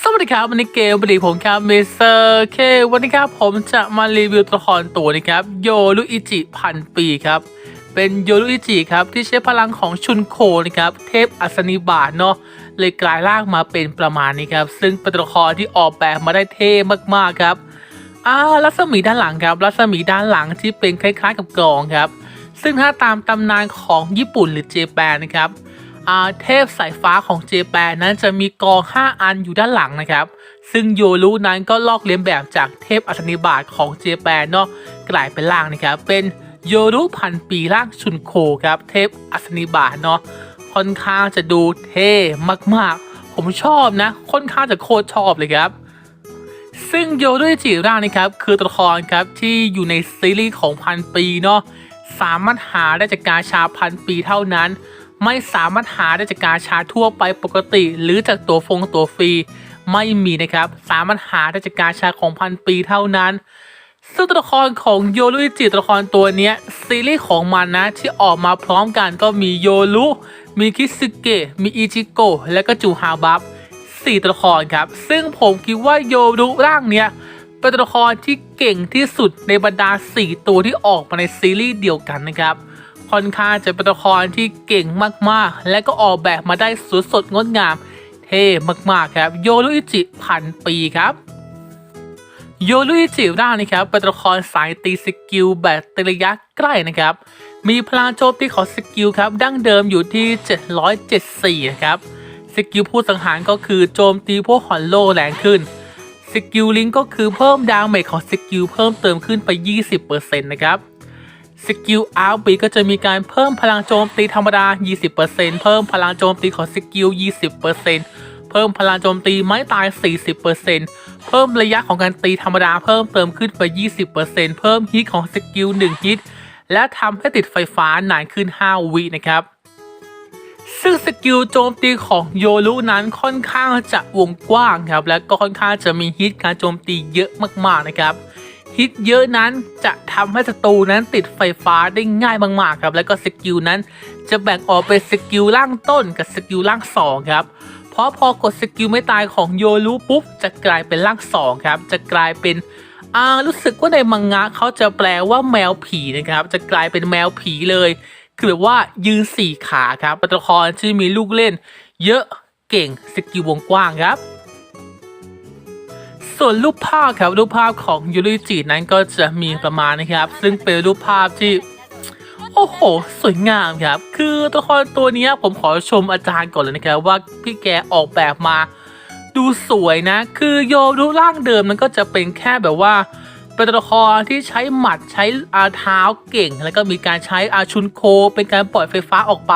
สวัสดีครับวันนี้เกมวันนี้ผมครับเมเซอร์เควันนี้ครับผมจะมารีวิวตัวละครตัวนะครับโยรุอิจิพันปีครับ เป็นโยรุอิจิครับที่ใช้พลังของชุนโคนะครับ เทพอัศนีบาทเนาะเลยกลายร่างมาเป็นประมาณนี้ครับ ซึ่งเป็นตัวละครที่ออกแบบมาได้เท่มากๆครับอ่ารัศมีด้านหลังครับ รัศมีด้านหลังที่เป็นคล้ายๆกับกรองครับ ซึ่งถ้าตามตำนานของญี่ปุ่นหรือเจแปนนะครับ เทพสายฟ้าของเจแปนนั้นจะมีกอง 5 อันอยู่ด้านหลังนะครับ ซึ่งโยรุนั้นก็ลอกเลียนแบบจากเทพอัศนีบาทของเจแปนเนาะกลายเป็นร่างนะครับ เป็นโยรุพันปีร่างชุนโคครับ เทพอัศนีบาทเนาะค่อนข้างจะดูเท่มากๆ ผมชอบนะ ค่อนข้างจะโคตรชอบเลยครับ ซึ่งโยรุจิร่างนะครับ คือตัวละครครับที่อยู่ในซีรีส์ของพันปีเนาะสามารถหาได้จากกาชาพันปีเท่านั้น ไม่สามารถหาได้จากกาชาทั่วไปปกติ หรือจากตัวฟงตัวฟรีไม่มีนะครับ สามารถหาได้จากกาชาของพันปีเท่านั้น ซึ่งตัวละครของโยรุอิจิตัวละครตัวนี้ซีรีส์ของมันนะที่ออกมาพร้อมกันก็มีโยรุมีคิสึเกะมีอิจิโกะและก็จูฮาบับสี่ตัวละครครับ ซึ่งผมคิดว่าโยรุร่างเนี้ยเป็นตัวละครที่เก่งที่สุดในบรรดา 4 ตัวที่ออกมาในซีรีส์เดียวกันนะครับ ค่อนข้างจะเป็นตัวละครที่เก่งมากๆ และก็ออกแบบมาได้สวยสดงดงาม เท่มากๆครับโยรุอิจิพันปีครับโยรุอิจิร่างนะครับเป็นตัวละครสายตีสกิลแบบตีระยะใกล้นะครับ มีพลังโจมตีของสกิลครับดั้งเดิมอยู่ที่ 774นะครับสกิลผู้สังหารก็คือโจมตีพวกฮอลโลแรงขึ้นสกิลลิงก็คือเพิ่มดาเมจของสกิลเพิ่มเติมขึ้นไป 20%นะครับ สกิลอาร์บีก็จะมีการเพิ่มพลังโจมตีธรรมดา 20%เพิ่มพลังโจมตีของสกิล 20%เพิ่มพลังโจมตีไม้ตาย 40%เพิ่มระยะของการตีธรรมดาเพิ่มเติมขึ้นไป 20%เพิ่มฮิตของสกิล 1 ฮิต และทำให้ติดไฟฟ้านานขึ้น 5 วินะครับ ซึ่งสกิลโจมตีของโยรุนั้นค่อนข้างจะวงกว้างครับ และก็ค่อนข้างจะมีฮิตการโจมตีเยอะมากๆนะครับ ฮิตเยอะนั้นจะทำให้ศัตรูนั้นติดไฟฟ้าได้ง่ายมากๆครับแล้วก็สกิลนั้นจะแบ่งออกเป็นสกิลล่างต้นกับสกิลล่างสองครับเพราะพอกดสกิลไม่ตายของโยรุปุ๊บจะกลายเป็นล่างสองครับจะกลายเป็นอ่ารู้สึกว่าในมังงะเขาจะแปลว่าแมวผีนะครับ จะกลายเป็นแมวผีเลยคือแบบว่ายืนสี่ขาครับตัวละครที่มีลูกเล่น เยอะเก่งสกิลวงกว้างครับ ส่วนรูปภาพครับรูปภาพของยูริจินั้นก็จะมีประมาณนะครับ ซึ่งเป็นรูปภาพที่โอ้โห สวยงามครับ คือตัวละครตัวนี้ผมขอชมอาจารย์ก่อนเลยนะครับ ว่าพี่แกออกแบบมา ดูสวยนะ คือโยรุร่างเดิมมันก็จะเป็นแค่แบบว่าเป็นตัวละครที่ใช้หมัดใช้อาเท้าเก่ง แล้วก็มีการใช้อาชุนโค เป็นการปล่อยไฟฟ้าออกไป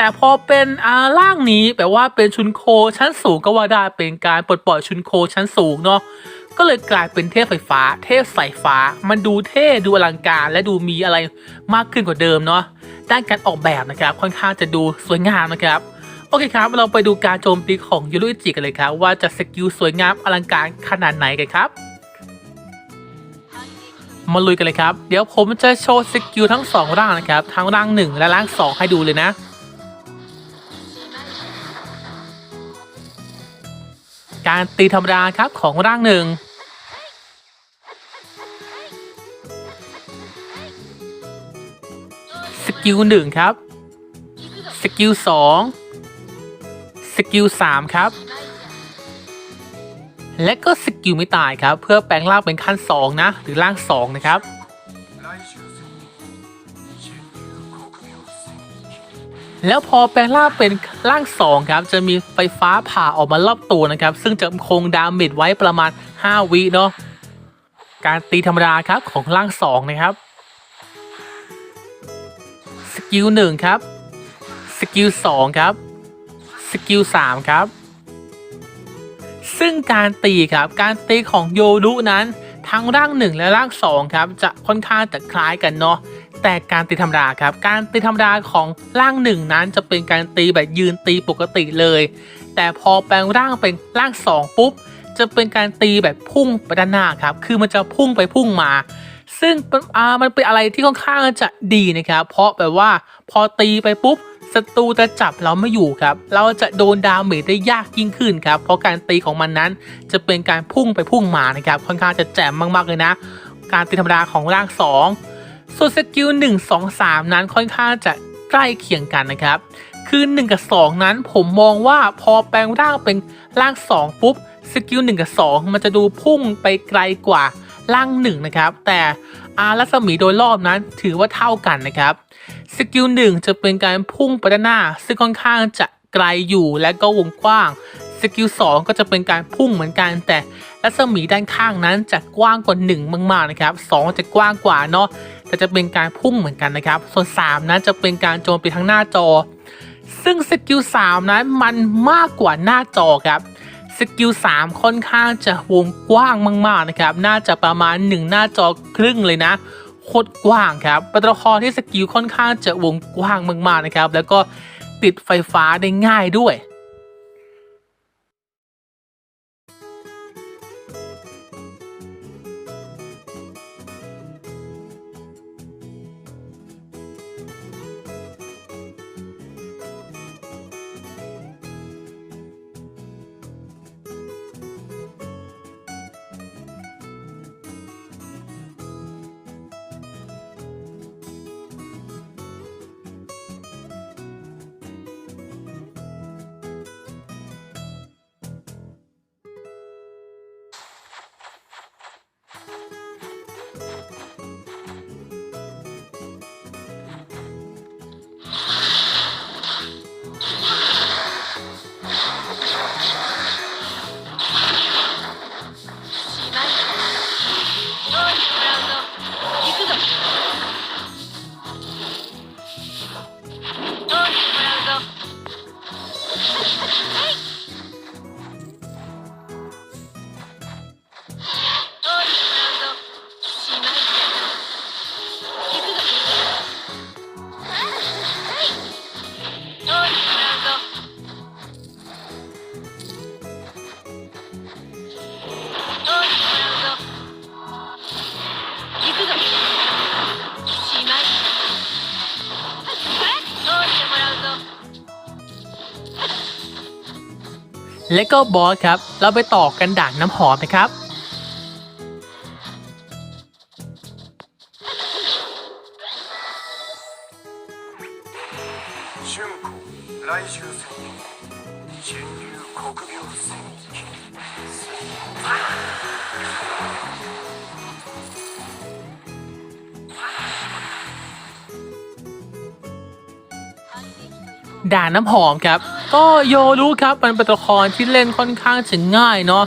แต่พอเป็นอาร่างนี้แปลว่าเป็นชุนโคชั้นสูงก็ว่าได้เป็นการปลดปล่อยชุนโคชั้นสูงเนาะก็เลยกลายเป็นเทพไฟฟ้า เทพสายฟ้า มันดูเท่ดูอลังการ และดูมีอะไรมากขึ้นกว่าเดิมเนาะด้านการออกแบบนะครับค่อนข้างจะดูสวยงามนะครับโอเคครับ เราไปดูการโจมตีของยูรุอิจิกันเลยครับ ว่าจะสกิลสวยงามอลังการขนาดไหนกันครับ มาลุยกันเลยครับ เดี๋ยวผมจะโชว์สกิลทั้งสองร่างนะครับ ทั้งร่างหนึ่งและร่างสองให้ดูเลยนะ การตีธรรมดาครับของร่างหนึ่งสกิลหนึ่งครับ สกิลสองสกิลสามครับ และก็สกิลไม่ตายครับ เพื่อแปลงร่างเป็นขั้น2นะ หรือร่าง2นะครับ แล้วพอแปลงร่างเป็นร่าง2ครับจะมีไฟฟ้าผ่าออกมารอบตัวนะครับ ซึ่งจะคงดาเมจไว้ประมาณ 5 วิเนาะการตีธรรมดาครับของร่าง2นะครับสกิล1ครับสกิล2ครับสกิล3ครับ ซึ่งการตีครับการตีของโยรุนั้นทั้งร่างหนึ่งและร่างสองครับจะค่อนข้างจะคล้ายกันเนาะ แต่การตีธรรมดาครับ การตีธรรมดาของร่างหนึ่งนั้นจะเป็นการตีแบบยืนตีปกติเลย แต่พอแปลงร่างเป็นร่างสองปุ๊บ จะเป็นการตีแบบพุ่งไปด้านหน้าครับ คือมันจะพุ่งไปพุ่งมา ซึ่งมันเป็นอะไรที่ค่อนข้างจะดีนะครับ เพราะแบบว่าพอตีไปปุ๊บศัตรูจะจับเราไม่อยู่ครับ เราจะโดนดาเมจได้ยากยิ่งขึ้นครับ เพราะการตีของมันนั้นจะเป็นการพุ่งไปพุ่งมานะครับ ค่อนข้างจะแจ่มมากๆเลยนะ การตีธรรมดาของร่าง 2 ส่วนสกิล1 2 3 นั้นค่อนข้างจะใกล้เคียงกันนะครับ คือ 1 กับ 2 นั้นผมมองว่าพอแปลงร่างเป็นร่าง 2 ปุ๊บสกิล1กับ 2 มันจะดูพุ่งไปไกลกว่าร่าง1นะครับแต่อารัศมีโดยรอบนั้นถือว่าเท่ากันนะครับสกิล1จะเป็นการพุ่งไปด้านหน้า ซึ่งค่อนข้างจะไกลอยู่และก็วงกว้างสกิล2ก็จะเป็นการพุ่งเหมือนกันแต่ รัศมีด้านข้างนั้นจะกว้างกว่า1มากๆนะครับ2จะกว้างกว่าเนาะแต่จะเป็นการพุ่งเหมือนกันนะครับ ส่วน 3 นั้นจะเป็นการโจมตีทั้งหน้าจอ ซึ่งสกิล3นั้นมันมากกว่าหน้าจอครับสกิล3ค่อนข้างจะวงกว้างมากๆนะครับ น่าจะประมาณ 1 หน้าจอครึ่งเลยนะโคตรกว้างครับป็นตัวละครที่สกิลค่อนข้างจะวงกว้างมากๆนะครับ แล้วก็ติดไฟฟ้าได้ง่ายด้วย และก็บอสครับ เราไปต่อกันด่างน้ำหอมนะครับ ด่างน้ำหอมครับ ก็โยรู้ครับมันเป็นตัวละครที่เล่นค่อนข้างจะง่ายเนาะ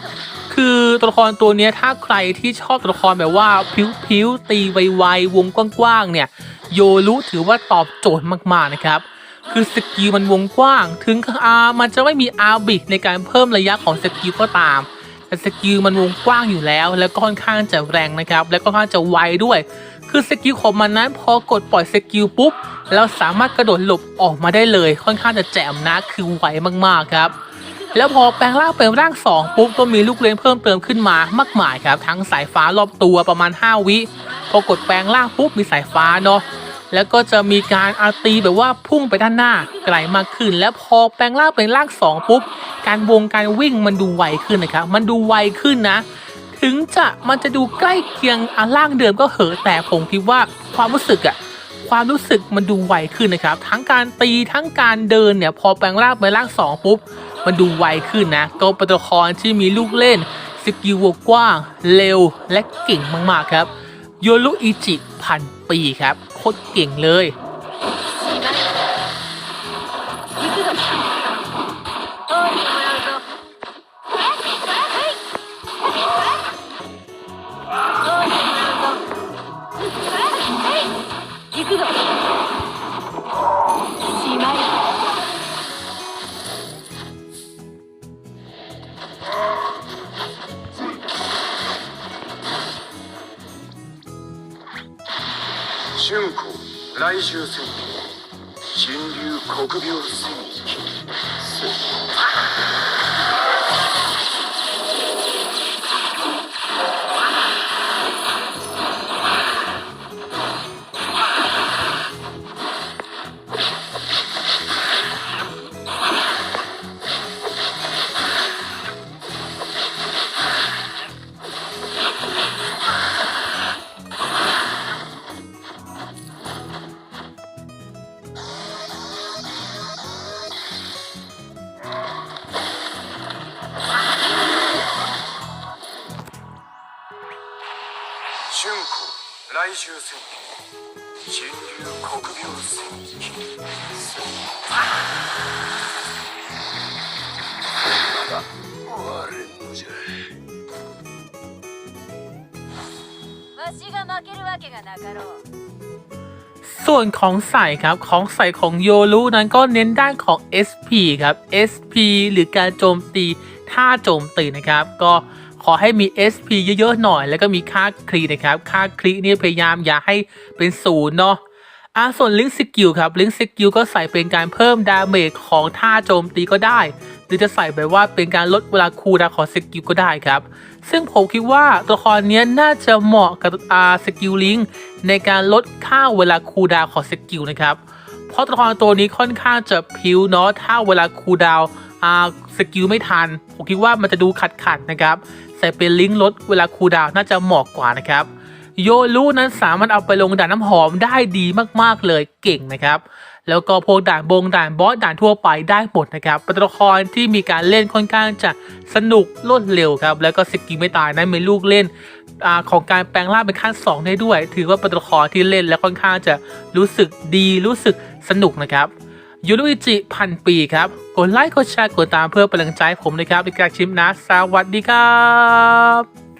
คือตัวละครตัวนี้ถ้าใครที่ชอบตัวละครแบบว่าพิ้วๆตีไวๆวงกว้างๆเนี่ยโยรู้ถือว่าตอบโจทย์มากๆนะครับ คือสกิลมันวงกว้าง ถึงอามันจะไม่มีอาบิกในการเพิ่มระยะของสกิลก็ตาม แต่สกิลมันวงกว้างอยู่แล้ว แล้วก็ค่อนข้างจะแรงนะครับ แล้วก็ค่อนข้างจะไวด้วย คือสกิลของมันนั้นพอกดปล่อยสกิลปุ๊บเราสามารถกระโดดหลบออกมาได้เลย ค่อนข้างจะแจ่มนะคือไวมากๆครับ แล้วพอแปลงร่างเป็นร่าง 2 ปุ๊บก็มีลูกเล่นเพิ่มเติมขึ้นมามากมายครับ ทั้งสายฟ้ารอบตัวประมาณ 5 วิพอกดแปลงร่างปุ๊บมีสายฟ้าเนาะแล้วก็จะมีการอาตีแบบว่าพุ่งไปด้านหน้าไกลมากขึ้น แล้วพอแปลงร่างเป็นร่าง 2 ปุ๊บ การวงการวิ่งมันดูไวขึ้นนะครับ มันดูไวขึ้นนะ ถึงจะมันจะดูใกล้เคียงอาร่างเดิมก็เหอะแต่ผมคิดว่าความรู้สึกอะความรู้สึกมันดูไวขึ้นนะครับ ทั้งการตีทั้งการเดินเนี่ยพอแปลงร่างเป็นร่างสองปุ๊บมันดูไวขึ้นนะก็เป็นตัวละครที่มีลูกเล่นสกิลกว้างเร็วและเก่งมากๆครับโยรุอิจิพันปีครับโคตรเก่งเลย 春光来週戦人流国病戦記 獣戦記人流国病戦記まだ終われんのじゃわしが負けるわけがなかろう ส่วนของใส่ครับ ของใส่ของโยรุนั้นก็เน้นด้านของ SP ครับ SP หรือการโจมตีท่าโจมตีนะครับ ก็ ขอให้มี SP เยอะๆหน่อย แล้วก็มีค่าคลีนะครับ ค่าคลีนี่พยายามอย่าให้เป็นศูนย์เนาะอ่าส่วนลิงก์สกิลครับลิงก์สกิลก็ใส่เป็นการเพิ่มดาเมจของท่าโจมตีก็ได้ หรือจะใส่แบบว่าเป็นการลดเวลาคูลดาวน์ของสกิลก็ได้ครับ ซึ่งผมคิดว่าตัวละครนี้น่าจะเหมาะกับอาสกิลลิงในการลดค่าเวลาคูลดาวน์ของสกิลนะครับ เพราะตัวละครตัวนี้ค่อนข้างจะพิวเนาะถ้าเวลาคูลดาวอาสกิลไม่ทัน ผมคิดว่ามันจะดูขัดขัดๆนะครับ ใส่เป็นลิงก์ลดเวลาคูลดาวน่าจะเหมาะกว่านะครับโยลูนั้นสามารถเอาไปลงด่านน้ำหอมได้ดีมากๆเลยเก่งนะครับ แล้วก็พวกด่านบงด่านบอสด่านทั่วไปได้หมดนะครับเป็นตัวละครที่มีการเล่นค่อนข้างจะสนุกรวดเร็วครับ แล้วก็สกิลไม่ตายนั้นมีลูกเล่นอของการแปลงร่างเป็นขั้น2 ได้ด้วย ถือว่าเป็นตัวละครที่เล่นและค่อนข้างจะรู้สึกดีรู้สึกสนุกนะครับ ยูรุอิจิพันปีครับ กดไลค์กดแชร์กดตามเพื่อเป็นกำลังใจผมนะครับในการชิมนะ สวัสดีครับ